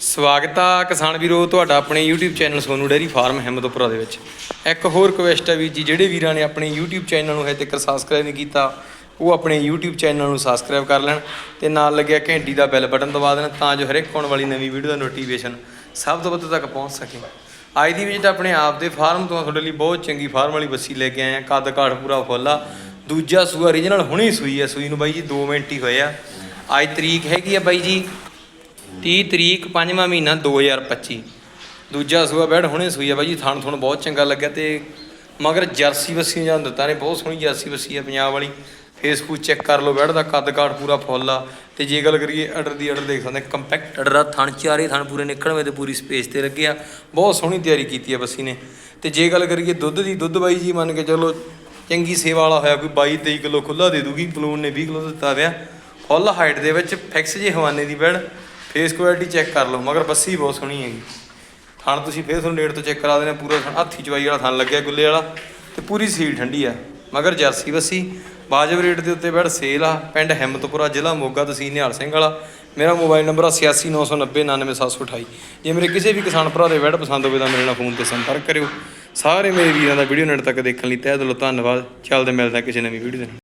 ਸਵਾਗਤ ਆ ਕਿਸਾਨ ਵੀਰੋ, ਤੁਹਾਡਾ ਆਪਣੇ YouTube channel Sonu dairy farm Himmatpura ਦੇ ਵਿੱਚ। ਇੱਕ ਹੋਰ ਰਿਕੁਐਸਟ ਹੈ ਵੀ ਜੀ, ਜਿਹੜੇ ਵੀਰਾਂ ਨੇ ਆਪਣੇ YouTube ਚੈਨਲ ਨੂੰ ਹਜੇ ਤੱਕ ਸਬਸਕ੍ਰਾਈਬ ਨਹੀਂ ਕੀਤਾ, ਉਹ ਆਪਣੇ YouTube ਚੈਨਲ ਨੂੰ ਸਬਸਕ੍ਰਾਈਬ ਕਰ ਲੈਣ ਤੇ ਨਾਲ ਲੱਗਿਆ ਘੰਟੀ ਦਾ ਬੈਲ ਬਟਨ ਦਬਾ ਦੇਣ ਤਾਂ ਜੋ ਹਰੇਕ ਆਉਣ ਵਾਲੀ ਨਵੀਂ ਵੀਡੀਓ ਦਾ ਨੋਟੀਫਿਕੇਸ਼ਨ ਸਭ ਤੋਂ ਵੱਧ ਤੱਕ ਪਹੁੰਚ ਸਕੇ। ਅੱਜ ਦੀ ਵਿੱਚ ਆਪਣੇ ਆਪ ਦੇ ਫਾਰਮ ਤੋਂ ਤੁਹਾਡੇ ਲਈ ਬਹੁਤ ਚੰਗੀ ਫਾਰਮ ਵਾਲੀ ਬੱਸੀ ਲੈ ਕੇ ਆਏ ਆ, ਕੱਦ ਕਾਠ ਪੂਰਾ ਫੁੱਲ ਆ। ਦੂਜਾ ਸੂਆ ਓਰੀਜਨਲ ਹੁਣੀ ਸੂਈ ਆ, ਸੂਈ ਨੂੰ ਬਾਈ ਜੀ 2 ਮਿੰਟ ਹੀ ਹੋਏ ਆ। ਅੱਜ ਤਰੀਕ ਹੈਗੀ ਆ ਬਾਈ ਜੀ 30 ਤਰੀਕ 5ਵਾਂ ਮਹੀਨਾ 2025 ਦੂਜਾ ਸੂਆ ਬੈਡ ਹੁਣੇ ਸੂਈ ਆ ਬਾਈ ਜੀ, ਥਣ ਥਣ ਬਹੁਤ ਚੰਗਾ ਲੱਗਿਆ ਤੇ ਮਗਰ ਜਰਸੀ ਵੱਸੀ ਜਾਂ ਦਿੱਤਾ ਨੇ, ਬਹੁਤ ਸੋਹਣੀ ਜਰਸੀ ਵੱਸੀ ਆ ਪੰਜਾਬ ਵਾਲੀ। ਫੇਸਬੁੱਕ ਚੈੱਕ ਕਰ ਲਓ ਬੈਡ ਦਾ ਕੱਦ ਕਾਠ ਪੂਰਾ ਫੁੱਲ ਆ। ਤੇ ਜੇ ਗੱਲ ਕਰੀਏ ਅਡਰ ਦੀ ਅਡਰ ਦੇਖ ਸਕਦੇ ਕੰਪੈਕਟ ਅਡਰ ਆ, ਥਣ ਚਾਰੇ ਥਣ ਪੂਰੇ ਨਿਕਲਵੇਂ ਤੇ ਪੂਰੀ ਸਪੇਸ ਤੇ ਲੱਗੇ ਆ। ਬਹੁਤ ਸੋਹਣੀ ਤਿਆਰੀ ਕੀਤੀ ਆ ਬੱਸੀ ਨੇ। ਤੇ ਜੇ ਗੱਲ ਕਰੀਏ ਦੁੱਧ ਦੀ, ਦੁੱਧ ਬਾਈ ਜੀ ਮੰਨ ਕੇ ਚਲੋ ਚੰਗੀ ਸੇਵਾ ਵਾਲਾ ਹੋਇਆ, ਕੋਈ 22 23 ਕਿਲੋ ਖੁੱਲਾ ਦੇ ਦੂਗੀ ਪਲੂਨ ਨੇ 20 ਕਿਲੋ ਦਿੱਤਾ ਵਿਆ ਫੁੱਲ ਹਾਈਟ ਦੇ ਵਿੱਚ ਫਿਕਸ ਜੇ ਹਵਾਨੇ ਦੀ ਬੈਡ ਫੇਸ ਕੁਆਲਿਟੀ ਚੈੱਕ ਕਰ ਲਓ, ਮਗਰ ਬੱਸੀ ਬਹੁਤ ਸੋਹਣੀ ਹੈਗੀ। ਥਣ ਤੁਸੀਂ ਫੇਰ ਤੁਹਾਨੂੰ ਨੇੜ ਤੋਂ ਚੈੱਕ ਕਰਾ ਦੇਣਾ, ਪੂਰਾ ਥਣ, ਹੱਥੀ ਚਵਾਈ ਵਾਲਾ ਥਣ ਲੱਗਿਆ ਗੁੱਲੇ ਵਾਲਾ, ਤੇ ਪੂਰੀ ਸੀਲ ਠੰਡੀ ਆ। ਮਗਰ ਜਰਸੀ ਬੱਸੀ, ਵਾਜਬ ਰੇਟ ਦੇ ਉੱਤੇ ਬੈਠ ਸੇਲ ਆ, ਪਿੰਡ ਹਿੰਮਤਪੁਰਾ ਜ਼ਿਲ੍ਹਾ, ਮੋਗਾ ਤਹਿਸੀਲ ਨਿਹਾਲ ਸਿੰਘ ਵਾਲਾ। ਮੇਰਾ ਮੋਬਾਈਲ ਨੰਬਰ ਆ 8699099728 ਜੇ ਮੇਰੇ ਕਿਸੇ ਵੀ ਕਿਸਾਨ ਭਰਾ ਦੇ ਬੈਡ ਪਸੰਦ ਹੋਵੇ ਤਾਂ ਮੇਰੇ ਨਾਲ ਫੋਨ ਤੇ ਸੰਪਰਕ ਕਰਿਓ। ਸਾਰੇ ਮੇਰੇ ਵੀਰਾਂ ਦਾ ਵੀਡੀਓ ਨੇੜ ਤੱਕ ਦੇਖਣ ਲਈ ਤਹਿ ਦਿਲੋਂ ਧੰਨਵਾਦ। ਚੱਲਦੇ ਮਿਲਦੇ ਕਿਸੇ ਨਵੀਂ ਵੀਡੀਓ ਦੇ ਨਾਲ।